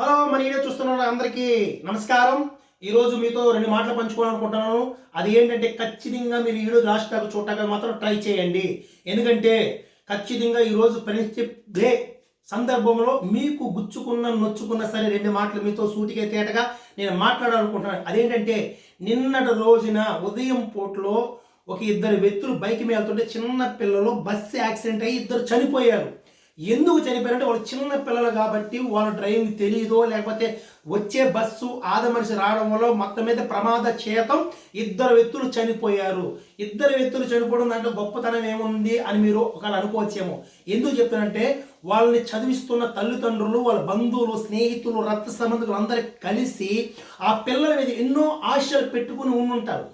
Hello మన video చూస్తున్న అందరికీ నమస్కారం. ఈరోజు మీతో రెండు మాటలు పంచుకోవాలనుకుంటున్నాను. అది ఏంటంటే ఖచ్చితంగా మీరు వీడియో లాస్ట్ దాకా చూడటానికి మాత్రం ట్రై చేయండి. ఎందుకంటే ఖచ్చితంగా ఈరోజు ఫ్రెండ్షిప్ డే సందర్భంలో మీకు గుచ్చుకున్న నొచ్చుకున్న సరే రెండు మాటలు మీతో సూటిగా తేటగా నేను మాట్లాడాలనుకుంటున్నాను. అదేంటంటే నిన్నటి రోజున ఉదయం పూటలో ఒక ఇద్దరు వ్యక్తులు బైక్ మీద వెళ్తుంటే చిన్న పిల్లలు బస్సు యాక్సిడెంట్ అయ్యి ఇద్దరు చనిపోయారు. ఎందుకు చనిపోయారంటే వాళ్ళు చిన్న పిల్లలు కాబట్టి వాళ్ళ డ్రైవింగ్ తెలియదో లేకపోతే వచ్చే బస్సు ఆదమనిషి రావడం వల్ల మొత్తం మీద ప్రమాద చేతం ఇద్దరు వ్యక్తులు చనిపోయారు. ఇద్దరు వ్యక్తులు చనిపోవడం దాంట్లో గొప్పతనం ఏముంది అని మీరు ఒకవేళ అనుకోవచ్చేమో. ఎందుకు చెప్తానంటే వాళ్ళని చదివిస్తున్న తల్లిదండ్రులు వాళ్ళ బంధువులు స్నేహితులు రక్త సంబంధికులు అందరూ కలిసి ఆ పిల్లల మీద ఎన్నో ఆశలు పెట్టుకుని ఉండుంటారు.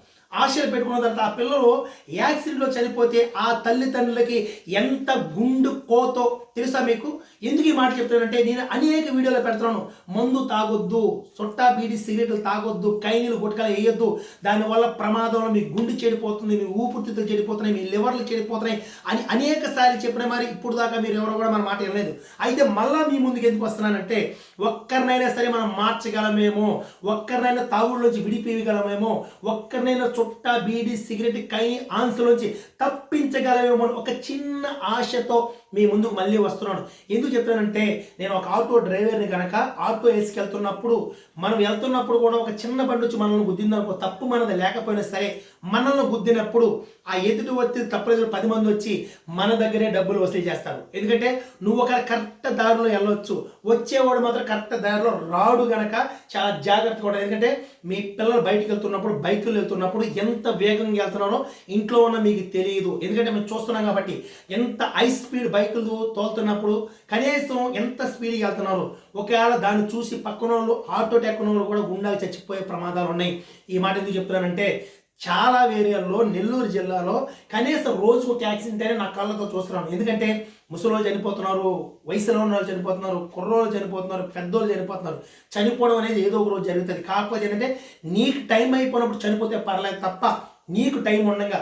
ఆశలు పెట్టుకున్న తర్వాత ఆ పిల్లలు యాక్సిడెంట్లో చనిపోతే ఆ తల్లిదండ్రులకి ఎంత గుండు కోతో తెలుసా మీకు? ఎందుకు ఈ మాట చెప్తానంటే నేను అనేక వీడియోలు పెడుతున్నాను. మందు తాగొద్దు సొట్టా బీడి సిగరెట్లు తాగొద్దు కైనీలు గుట్కలు వేయొద్దు. దానివల్ల ప్రమాదంలో మీ గుండు చెడిపోతుంది మీ ఊపిరితిత్తులు చెడిపోతున్నాయి మీ లివర్లు చెడిపోతున్నాయి అని అనేక సార్లు చెప్పిన మరి ఇప్పుడు దాకా మీరు ఎవరు కూడా మన మాట వినలేదు. అయితే మళ్ళా మీ ముందుకు ఎందుకు వస్తున్నానంటే ఒక్కరినైనా సరే మనం మార్చగలమేమో ఒక్కరినైనా తాగుళ్ళలోంచి విడిపోయగలమేమో ఒక్కరినైనా చుట్ట బీడి సిగరెట్ కైని నుంచి తప్పించగలమేమో ఒక చిన్న ఆశతో మీ ముందుకు మళ్ళీ వస్తున్నాను. ఎందుకు చెప్తానంటే నేను ఒక ఆటో డ్రైవర్ని కనుక ఆటో వేసుకెళ్తున్నప్పుడు మనం వెళ్తున్నప్పుడు కూడా ఒక చిన్న బండి వచ్చి మనల్ని గుద్దిందనుకో తప్పు మనది లేకపోయినా సరే మనల్ని గుద్దినప్పుడు ఆ ఎదుటి వచ్చి తప్పలేదు పది మంది వచ్చి మన దగ్గరే డబ్బులు వసూలు చేస్తారు. ఎందుకంటే నువ్వు ఒక కరెక్ట్ దారిలో వెళ్ళొచ్చు. వచ్చేవాడు మాత్రం కరెక్ట్ దారిలో రాడు గనక చాలా జాగ్రత్తగా ఉండాలి. ఎందుకంటే మీ పిల్లలు బయటకు వెళ్తున్నప్పుడు బైకులు వెళ్తున్నప్పుడు ఎంత వేగంగా వెళ్తున్నారో ఇంట్లో ఉన్న మీకు తెలియదు. ఎందుకంటే మేము చూస్తున్నాం కాబట్టి ఎంత హై స్పీడ్ బైకులు తోలుతున్నప్పుడు కనీసం ఎంత స్పీడ్గా వెళ్తున్నారు. ఒకవేళ దాన్ని చూసి పక్కన వాళ్ళు ఆటో టెక్కన వాళ్ళు కూడా గుండాలు చచ్చిపోయే ప్రమాదాలు ఉన్నాయి. ఈ మాట ఎందుకు చెప్తున్నానంటే చాలా ఏరియాల్లో నెల్లూరు జిల్లాలో కనీసం రోజుకు ఒక యాక్సిడెంట్ అయినా నా కళ్ళతో చూస్తున్నాను. ఎందుకంటే ముసలోళ్ళు చనిపోతున్నారు వయసులో ఉన్న వాళ్ళు చనిపోతున్నారు కుర్రోళ్ళు చనిపోతున్నారు పెద్దోళ్ళు చనిపోతున్నారు. చనిపోవడం అనేది ఏదో ఒక రోజు జరుగుతుంది. కాకపోతే ఏంటంటే నీకు టైం అయిపోయినప్పుడు చనిపోతే పర్లేదు తప్ప నీకు టైం ఉండగా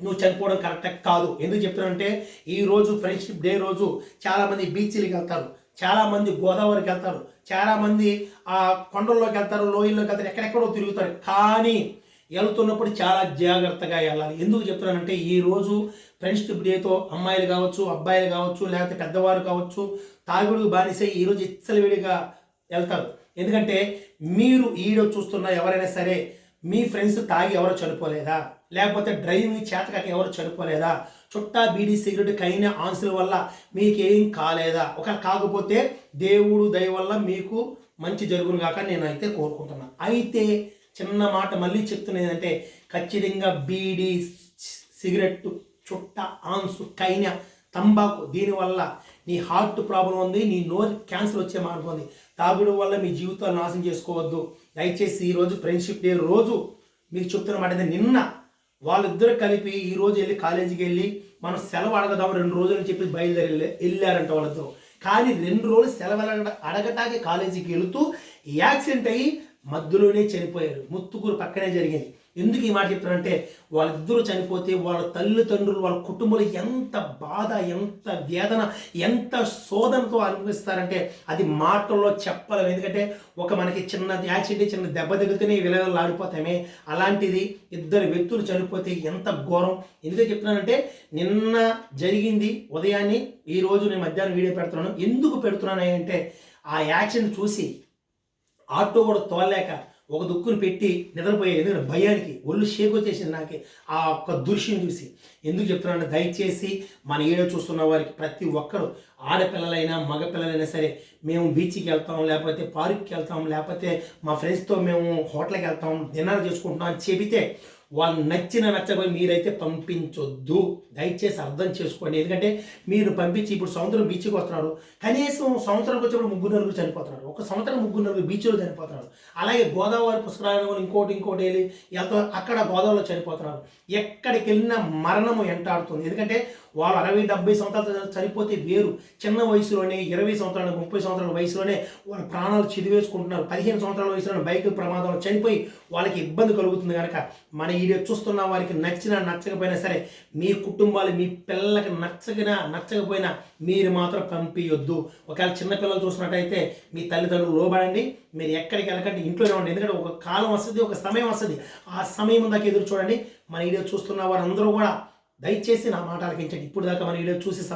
నువ్వు చనిపోవడం కరెక్ట్ కాదు. ఎందుకు చెప్తున్నానంటే ఈ రోజు ఫ్రెండ్షిప్ డే రోజు చాలామంది బీచ్లకి వెళ్తారు చాలామంది గోదావరికి వెళ్తారు చాలామంది ఆ కొండల్లోకి వెళ్తారు లోయల్లోకి వెళ్తారు ఎక్కడెక్కడో తిరుగుతారు. కానీ వెళ్తున్నప్పుడు చాలా జాగ్రత్తగా వెళ్ళాలి. ఎందుకు చెప్తున్నానంటే ఈరోజు ఫ్రెండ్షిప్ డేతో అమ్మాయిలు కావచ్చు అబ్బాయిలు కావచ్చు లేకపోతే పెద్దవారు కావచ్చు తాగుడుకు బానిసే ఈరోజు ఇచ్చలవిడిగా వెళ్తారు. ఎందుకంటే మీరు ఈడో చూస్తున్న ఎవరైనా సరే మీ ఫ్రెండ్స్ తాగి ఎవరు చనిపోలేదా? లేకపోతే డ్రైవింగ్ చేతకాక ఎవరు చనిపోలేదా? చుట్టా బీడీ సిగరెట్ కైన ఆన్సర్ వల్ల మీకేం కాలేదా? ఒక కాకపోతే దేవుడు దయ వల్ల మీకు మంచి జరుగును కాక నేనైతే కోరుకుంటున్నాను అయితే చిన్న మాట మళ్ళీ చెప్తున్నా ఏంటంటే ఖచ్చితంగా బీడీ సిగరెట్ చుట్ట ఆన్సు కైన తంబాకు దీనివల్ల నీ హార్ట్ ప్రాబ్లం ఉంది నీ నోరు క్యాన్సర్ వచ్చే మార్గం ఉంది. తాగుడు వల్ల మీ జీవితాలు నాశనం చేసుకోవద్దు. దయచేసి ఈరోజు ఫ్రెండ్షిప్ డే రోజు మీకు చెప్తున్న మాట నిన్న వాళ్ళిద్దరు కలిపి ఈ రోజు వెళ్ళి కాలేజీకి వెళ్ళి మనం సెలవు అడగదాం రెండు రోజులు చెప్పి బయలుదేరి వెళ్ళారంట వాళ్ళతో కానీ రెండు రోజులు సెలవు అడగ అడగటానికి కాలేజీకి వెళుతూ యాక్సిడెంట్ అయ్యి మధ్యలోనే చనిపోయారు. ముత్తుకూరు పక్కనే జరిగింది. ఎందుకు ఈ మాట చెప్తారంటే వాళ్ళిద్దరూ చనిపోతే వాళ్ళ తల్లిదండ్రులు వాళ్ళ కుటుంబంలో ఎంత బాధ ఎంత వేదన ఎంత శోధనతో అనుభవిస్తారంటే అది మాటల్లో చెప్పలేము. ఎందుకంటే ఒక మనకి చిన్న యాక్సిడెంట్ చిన్న దెబ్బ తగిలితేనే విలగలు ఆడిపోతామే. అలాంటిది ఇద్దరు వ్యక్తులు చనిపోతే ఎంత ఘోరం. ఎందుకు చెప్తున్నానంటే నిన్న జరిగింది ఉదయాన్నే ఈరోజు నేను మధ్యాహ్నం వీడియో పెడుతున్నాను. ఎందుకు పెడుతున్నాను అంటే ఆ యాక్సిడెంట్ చూసి ఆటో కూడా తోలలేక ఒక దుక్కును పెట్టి నిద్రపోయే ఎందుకంటే భయానికి ఒళ్ళు షేక్ వచ్చేసింది నాకే. ఆ ఒక్క దృశ్యం చూసి ఎందుకు చెప్తున్నాను దయచేసి మన ఏడో చూస్తున్న వారికి ప్రతి ఒక్కరు ఆడపిల్లలైనా మగపిల్లలైనా సరే మేము బీచ్కి వెళ్తాం లేకపోతే పార్క్కి వెళ్తాం లేకపోతే మా ఫ్రెండ్స్తో మేము హోటల్కి వెళ్తాం డిన్నర్ చేసుకుంటాం అని చెబితే వాళ్ళు నచ్చిన నచ్చబోయి మీరైతే పంపించొద్దు. దయచేసి అర్థం చేసుకోండి. ఎందుకంటే మీరు పంపించి ఇప్పుడు సంవత్సరం బీచ్కి వస్తున్నారు. కనీసం సంవత్సరం వచ్చినప్పుడు ముగ్గురు నలుగురు చనిపోతున్నారు. ఒక సంవత్సరం ముగ్గురు నలుగురు బీచ్లో చనిపోతున్నారు. అలాగే గోదావరి పుష్కరాలను ఇంకోటి ఇంకోటి వెళ్ళి వెళ్తా అక్కడ గోదావరిలో చనిపోతున్నారు. ఎక్కడికి వెళ్ళినా మరణము ఎంటాడుతుంది. ఎందుకంటే వాళ్ళు అరవై డెబ్బై సంవత్సరాలు చనిపోతే వేరు. చిన్న వయసులోనే ఇరవై సంవత్సరాలు ముప్పై సంవత్సరాల వయసులోనే వాళ్ళ ప్రాణాలు చిదివేసుకుంటున్నారు. పదిహేను సంవత్సరాల వయసులోనే బైక్ ప్రమాదంలో చనిపోయి వాళ్ళకి ఇబ్బంది కలుగుతుంది కనుక మన వీడియో చూస్తున్న వారికి నచ్చినా నచ్చకపోయినా సరే మీ కుటుంబాలు మీ పిల్లలకి నచ్చకినా నచ్చకపోయినా మీరు మాత్రం పంపించొద్దు ఒకవేళ చిన్నపిల్లలు చూసినట్టయితే మీ తల్లిదండ్రులు లోబడండి మీరు ఎక్కడికి వెళ్ళకండి ఇంట్లోనే ఉండండి. ఎందుకంటే ఒక కాలం వస్తుంది ఒక సమయం వస్తుంది. ఆ సమయం దాకా ఎదురు చూడండి. మన వీడియో చూస్తున్న వారందరూ కూడా దయచేసి నా మాట ఆలకించండి ఇప్పుడు దాకా మన వీడియో చూసి సబ్స్క్రైబ్